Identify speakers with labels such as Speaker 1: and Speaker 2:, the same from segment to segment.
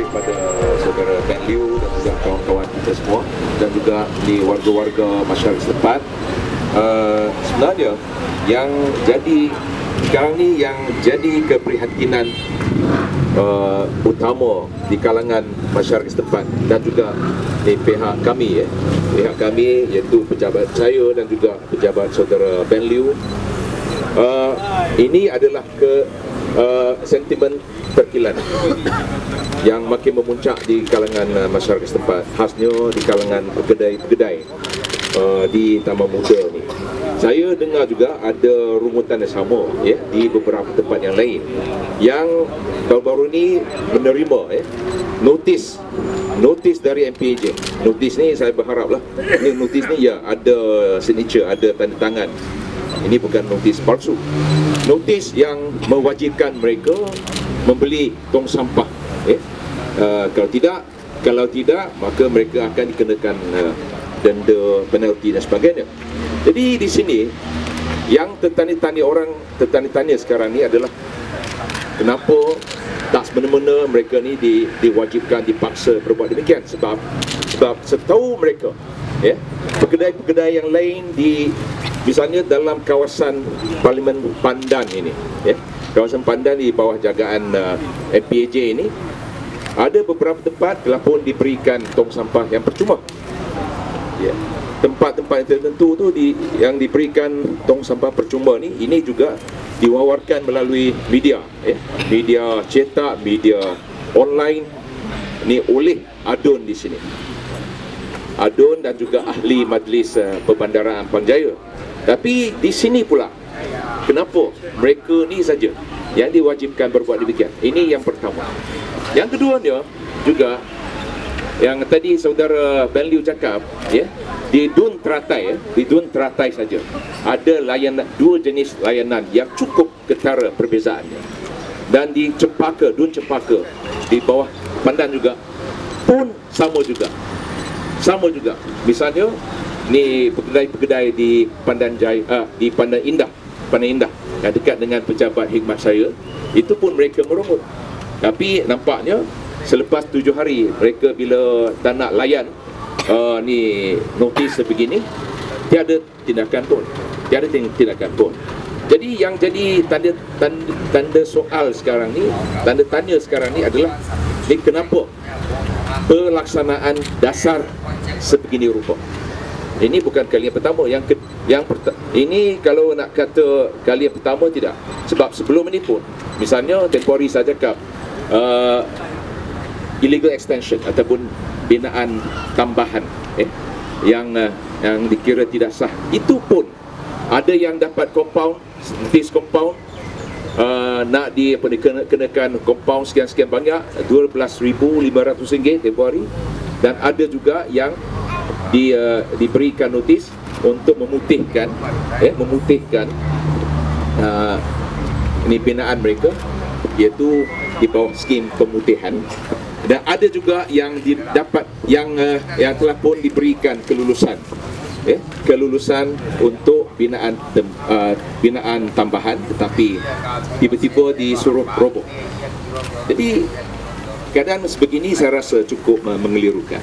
Speaker 1: kasih pada saudara Ben Liu dan juga kawan-kawan kita semua dan juga di warga-warga masyarakat setempat. Uh, sebenarnya yang jadi sekarang ni yang jadi keprihatinan uh, utama di kalangan masyarakat setempat dan juga di pihak kami ya. Pihak kami iaitu pejabat saya dan juga pejabat saudara Ben Liu uh, ini adalah ke uh, sentimen terkilan. Yang makin memuncak di kalangan uh, masyarakat setempat khasnya di kalangan pekedai-pekedai uh, di Taman Muda ni. Saya dengar juga ada rumutan yang sama ya di beberapa tempat yang lain yang baru-baru ni menerima ya notis notis dari MPAJ notis ni saya berharaplah ni notis ni ya ada signature ada tanda tangan. Ini bukan notis palsu. Notis yang mewajibkan mereka membeli tong sampah eh? uh, kalau tidak kalau tidak maka mereka akan dikenakan uh, denda penalti dan sebagainya jadi di sini yang tertanya-tanya orang tertanya-tanya sekarang ni adalah kenapa tak semena-mena mereka ni di, diwajibkan dipaksa berbuat demikian sebab sebab setahu mereka ya pekedai-pekedai yang lain di misalnya dalam kawasan Parlimen Pandan ini ya kawasan Pandan di bawah jagaan uh, MPAJ ini ada beberapa tempat telah pun diberikan tong sampah yang percuma. Ya. Tempat-tempat yang tertentu tu di, yang diberikan tong sampah percuma ni ini juga diwawarkan melalui media ya. Media cetak media online ni oleh adun di sini. Adun dan juga ahli majlis uh, perbandaran Ampang Jaya tapi di sini pula kenapa? Mereka ni saja yang diwajibkan berbuat demikian. Ini yang pertama. Yang kedua dia juga yang tadi saudara Ben Liu cakap ya di Dun Teratai ya, di Dun Teratai saja ada layanan dua jenis layanan yang cukup ketara perbezaannya. Dan di Cempaka Dun Cempaka di bawah Pandan juga pun sama juga. Sama juga. Misalnya ni pekedai-pekedai di Pandan Jaya uh, di Pandan Indah Pandan Indah yang dekat dengan pejabat khidmat saya itu pun mereka merungut. Tapi nampaknya selepas tujuh hari mereka bila tak nak layan uh, ni notis sebegini tiada tindakan pun. Tiada tindakan pun. Jadi yang jadi tanda, tanda tanda soal sekarang ni tanda tanya sekarang ni adalah ni kenapa pelaksanaan dasar sebegini rupa ini bukan kali yang pertama yang ke, yang perta, ini kalau nak kata kali yang pertama tidak. Sebab sebelum ini pun misalnya tempoh hari saya cakap uh, illegal extension ataupun binaan tambahan eh yang uh, yang dikira tidak sah itu pun ada yang dapat compound notice compound uh, nak di apa dikenakan compound sekian-sekian banyak 12,500 ringgit hari dan ada juga yang di, uh, diberikan notis untuk memutihkan eh memutihkan uh, ini binaan mereka iaitu di bawah skim pemutihan. Dan ada juga yang didapat yang uh, yang telah pun diberikan kelulusan eh kelulusan untuk binaan tem, uh, binaan tambahan tetapi tiba-tiba disuruh roboh jadi keadaan sebegini saya rasa cukup mengelirukan.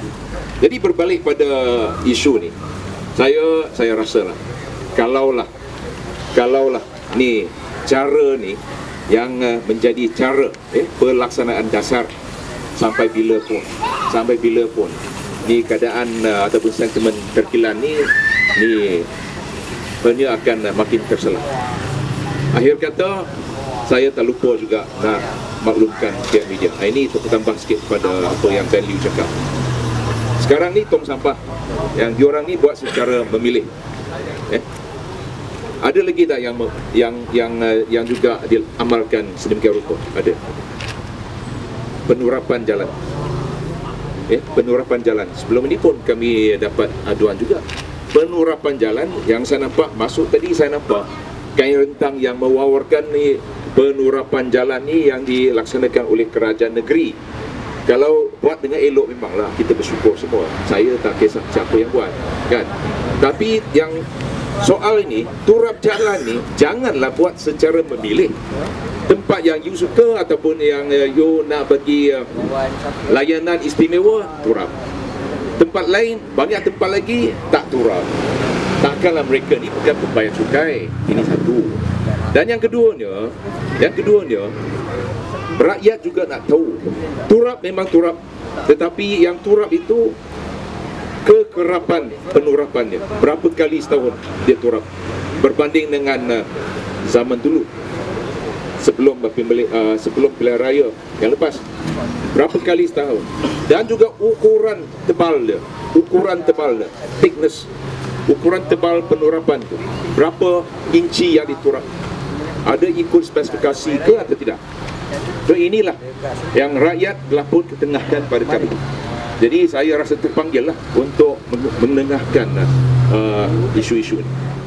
Speaker 1: Jadi berbalik pada isu ni saya saya rasa lah kalaulah kalaulah ni cara ni yang uh, menjadi cara eh pelaksanaan dasar sampai bila pun sampai bila pun ni keadaan uh, ataupun sentimen terkilan ni ni hanya akan makin terselah. Akhir kata saya tak lupa juga nak maklumkan pihak media ini untuk tambah sikit pada apa yang Liu cakap sekarang ni tong sampah yang diorang ni buat secara memilih eh? ada lagi tak yang yang yang uh, yang juga diamalkan sedemikian rupa ada penurapan jalan. Eh, penurapan jalan. Sebelum ini pun kami dapat aduan juga. Penurapan jalan yang saya nampak masuk tadi saya nampak kain rentang yang mewawarkan ni penurapan jalan ni yang dilaksanakan oleh kerajaan negeri. Kalau buat dengan elok memanglah kita bersyukur semua. Saya tak kisah siapa yang buat, kan? Tapi yang soal ini turap jalan ni janganlah buat secara memilih tempat yang you suka ataupun yang uh, you nak bagi uh, layanan istimewa turap tempat lain banyak tempat lagi tak turap takkanlah mereka ni bukan pembayar cukai ini satu dan yang keduanya yang keduanya rakyat juga nak tahu. Turap memang turap tetapi yang turap itu kekerapan penurapannya. Berapa kali setahun dia turap? Berbanding dengan uh, zaman dulu. Sebelum uh, sebelum pilihan raya yang lepas. Berapa kali setahun? Dan juga ukuran tebal dia ukuran tebal dia thickness. Ukuran tebal penurapan tu. Berapa inci yang diturap ada ikut spesifikasi ke atau tidak? So inilah yang rakyat telah pun ketengahkan pada kami. Jadi saya rasa terpanggil lah untuk menengahkan uh, isu-isu ini